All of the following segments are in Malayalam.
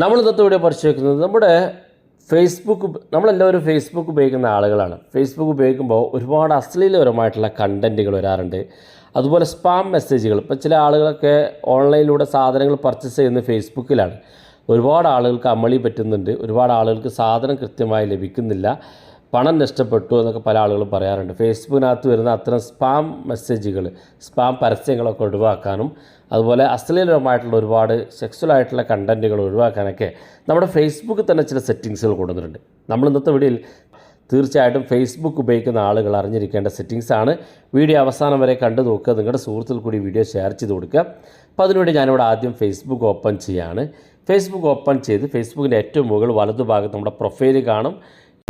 നമ്മൾ ഇന്നത്തെ പറിച്ചു പരിശോധിക്കുന്നത് നമ്മുടെ ഫേസ്ബുക്ക് നമ്മളെല്ലാവരും ഫേസ്ബുക്ക് ഉപയോഗിക്കുന്ന ആളുകളാണ്. ഫേസ്ബുക്ക് ഉപയോഗിക്കുമ്പോൾ ഒരുപാട് അശ്ലീലപരമായിട്ടുള്ള കണ്ടന്റുകൾ വരാറുണ്ട്. അതുപോലെ സ്പാം മെസ്സേജുകൾ ഇപ്പോൾ ചില ആളുകളൊക്കെ ഓൺലൈനിലൂടെ സാധനങ്ങൾ പർച്ചേസ് ചെയ്യുന്നത് ഫേസ്ബുക്കിലാണ് ഒരുപാട് ആളുകൾക്ക് അമളി പറ്റുന്നുണ്ട്. ഒരുപാട് ആളുകൾക്ക് സാധനം കൃത്യമായി ലഭിക്കുന്നില്ല. പണം നഷ്ടപ്പെട്ടു എന്നൊക്കെ പല ആളുകളും പറയാറുണ്ട്. ഫേസ്ബുക്കിനകത്ത് വരുന്ന അത്തരം സ്പാം മെസ്സേജുകൾ സ്പാം പരസ്യങ്ങളൊക്കെ ഒഴിവാക്കാനും അതുപോലെ അശ്ലീലമായിട്ടുള്ള ഒരുപാട് സെക്സ്വൽ ആയിട്ടുള്ള കണ്ടന്റുകൾ ഒഴിവാക്കാനൊക്കെ നമ്മുടെ ഫേസ്ബുക്കിൽ തന്നെ ചില സെറ്റിങ്സുകൾ കൊടുക്കുന്നുണ്ട് നമ്മൾ ഇന്നത്തെ വീഡിയോയിൽ തീർച്ചയായിട്ടും ഫേസ്ബുക്ക് ഉപയോഗിക്കുന്ന ആളുകൾ അറിഞ്ഞിരിക്കേണ്ട സെറ്റിങ്സാണ് വീഡിയോ അവസാനം വരെ കണ്ടു നോക്കുക. നിങ്ങളുടെ സുഹൃത്തിൽ കൂടി വീഡിയോ ഷെയർ ചെയ്ത് കൊടുക്കുക. അപ്പോൾ അതിനുവേണ്ടി ഞാനിവിടെ ആദ്യം ഫേസ്ബുക്ക് ഓപ്പൺ ചെയ്യാണ്. ഫേസ്ബുക്ക് ഓപ്പൺ ചെയ്ത് ഫേസ്ബുക്കിന്റെ ഏറ്റവും മുകളിൽ വലതുഭാഗത്ത് നമ്മുടെ പ്രൊഫൈൽ കാണും.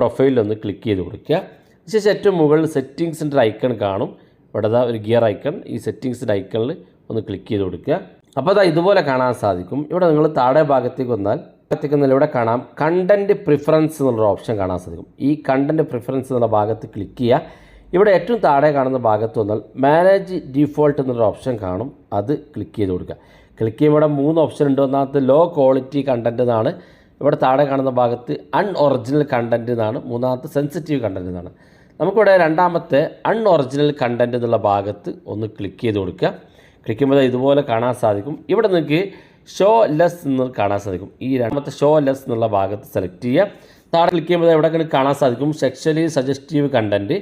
പ്രൊഫൈലിൽ ഒന്ന് ക്ലിക്ക് ചെയ്ത് കൊടുക്കുക. ശേഷം ഏറ്റവും മുകളിൽ സെറ്റിങ്സിന്റെ ഐക്കൺ കാണും. ഇവിടെ ഒരു ഗിയർ ഐക്കൺ ഈ സെറ്റിങ്സിന്റെ ഐക്കണിൽ ഒന്ന് ക്ലിക്ക് ചെയ്ത് കൊടുക്കുക. അപ്പോൾ അതാ ഇതുപോലെ കാണാൻ സാധിക്കും. ഇവിടെ നിങ്ങൾ താഴെ ഭാഗത്തേക്ക് വന്നാൽ ഭാഗത്തേക്ക് ഇവിടെ കാണാം കണ്ടന്റ് പ്രിഫറൻസ് എന്നുള്ളൊരു ഓപ്ഷൻ കാണാൻ സാധിക്കും. ഈ കണ്ടന്റ് പ്രിഫറൻസ് എന്നുള്ള ഭാഗത്ത് ക്ലിക്ക് ചെയ്യുക. ഇവിടെ ഏറ്റവും താഴെ കാണുന്ന ഭാഗത്ത് വന്നാൽ മാനേജ് ഡിഫോൾട്ട് എന്നൊരു ഓപ്ഷൻ കാണും. അത് ക്ലിക്ക് ചെയ്ത് കൊടുക്കുക. ക്ലിക്ക് ചെയ്യുമ്പോൾ ഇവിടെ മൂന്ന് ഓപ്ഷൻ ഉണ്ട്. ഒന്നാമത്തെ ലോ ക്വാളിറ്റി കണ്ടന്റ് എന്നാണ്. ഇവിടെ താഴെ കാണുന്ന ഭാഗത്ത് അൺഒറിജിനൽ കണ്ടന്റ് എന്നാണ് മൂന്നാമത്തെ സെൻസിറ്റീവ് കണ്ടന്റ് എന്നാണ്. നമുക്കിവിടെ രണ്ടാമത്തെ അൺഒറിജിനൽ കണ്ടന്റ് എന്നുള്ള ഭാഗത്ത് ഒന്ന് ക്ലിക്ക് ചെയ്ത് കൊടുക്കുക. ക്ലിക്ക് ചെയ്യുമ്പോൾ ഇതുപോലെ കാണാൻ സാധിക്കും. ഇവിടെ നിങ്ങൾക്ക് ഷോ ലെസ് എന്ന് കാണാൻ സാധിക്കും. ഈ രണ്ടാമത്തെ ഷോ ലെസ് എന്നുള്ള ഭാഗത്ത് സെലക്ട് ചെയ്യുക. താഴെ ക്ലിക്ക് ചെയ്യുമ്പോൾ ഇവിടെ കാണാൻ സാധിക്കും. Sexually suggestive content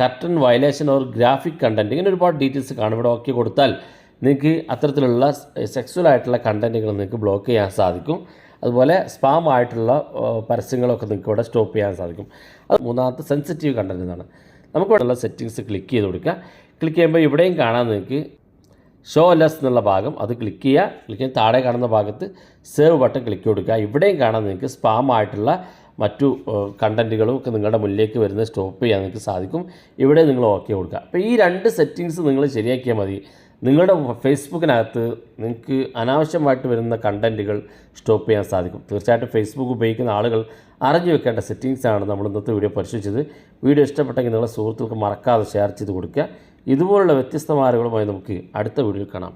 curtain violation or graphic content ഇങ്ങനെ ഒരുപാട് ഡീറ്റെയിൽസ് കാണും. ഇവിടെ ഓക്കെ കൊടുത്താൽ നിങ്ങൾക്ക് അത്തരത്തിലുള്ള സെക്സ്വൽ ആയിട്ടുള്ള കണ്ടന്റുകൾ നിങ്ങൾക്ക് ബ്ലോക്ക് ചെയ്യാൻ സാധിക്കും. അതുപോലെ സ്പാം ആയിട്ടുള്ള പരസ്യങ്ങളൊക്കെ നിങ്ങൾക്ക് ഇവിടെ സ്റ്റോപ്പ് ചെയ്യാൻ സാധിക്കും. അത് മൂന്നാമത്തെ സെൻസിറ്റീവ് കണ്ടന്റ് എന്നാണ്. നമുക്കിവിടെയുള്ള സെറ്റിങ്സ് ക്ലിക്ക് ചെയ്ത് കൊടുക്കുക ക്ലിക്ക് ചെയ്യുമ്പോൾ ഇവിടെയും കാണാൻ നിങ്ങൾക്ക് ഷോ ലെസ് എന്നുള്ള ഭാഗം. അത് ക്ലിക്ക് ചെയ്യുക. ക്ലിക്ക് ചെയ്യാൻ താഴെ കാണുന്ന ഭാഗത്ത് സേവ് ബട്ടൺ ക്ലിക്ക് കൊടുക്കുക. ഇവിടെയും കാണാൻ നിങ്ങൾക്ക് സ്പാം ആയിട്ടുള്ള മറ്റു കണ്ടന്റുകളും ഒക്കെ നിങ്ങളുടെ മുന്നിലേക്ക് വരുന്നത് സ്റ്റോപ്പ് ചെയ്യാൻ നിങ്ങൾക്ക് സാധിക്കും. ഇവിടെ നിങ്ങൾ ഓക്കെ കൊടുക്കുക. അപ്പോൾ ഈ രണ്ട് സെറ്റിങ്സ് നിങ്ങൾ ശരിയാക്കിയാൽ മതി. നിങ്ങളുടെ ഫേസ്ബുക്കിനകത്ത് നിങ്ങൾക്ക് അനാവശ്യമായിട്ട് വരുന്ന കണ്ടന്റുകൾ സ്റ്റോപ്പ് ചെയ്യാൻ സാധിക്കും. തീർച്ചയായിട്ടും ഫേസ്ബുക്ക് ഉപയോഗിക്കുന്ന ആളുകൾ അറിഞ്ഞു വെക്കേണ്ട സെറ്റിങ്സാണ് നമ്മൾ ഇന്നത്തെ വീഡിയോ പരിശോധിച്ചത്. വീഡിയോ ഇഷ്ടപ്പെട്ടെങ്കിൽ നിങ്ങളുടെ സുഹൃത്തുക്കൾക്ക് മറക്കാതെ ഷെയർ ചെയ്ത് കൊടുക്കുക. ഇതുപോലുള്ള വ്യത്യസ്തമായ നമുക്ക് അടുത്ത വീഡിയോയിൽ കാണാം.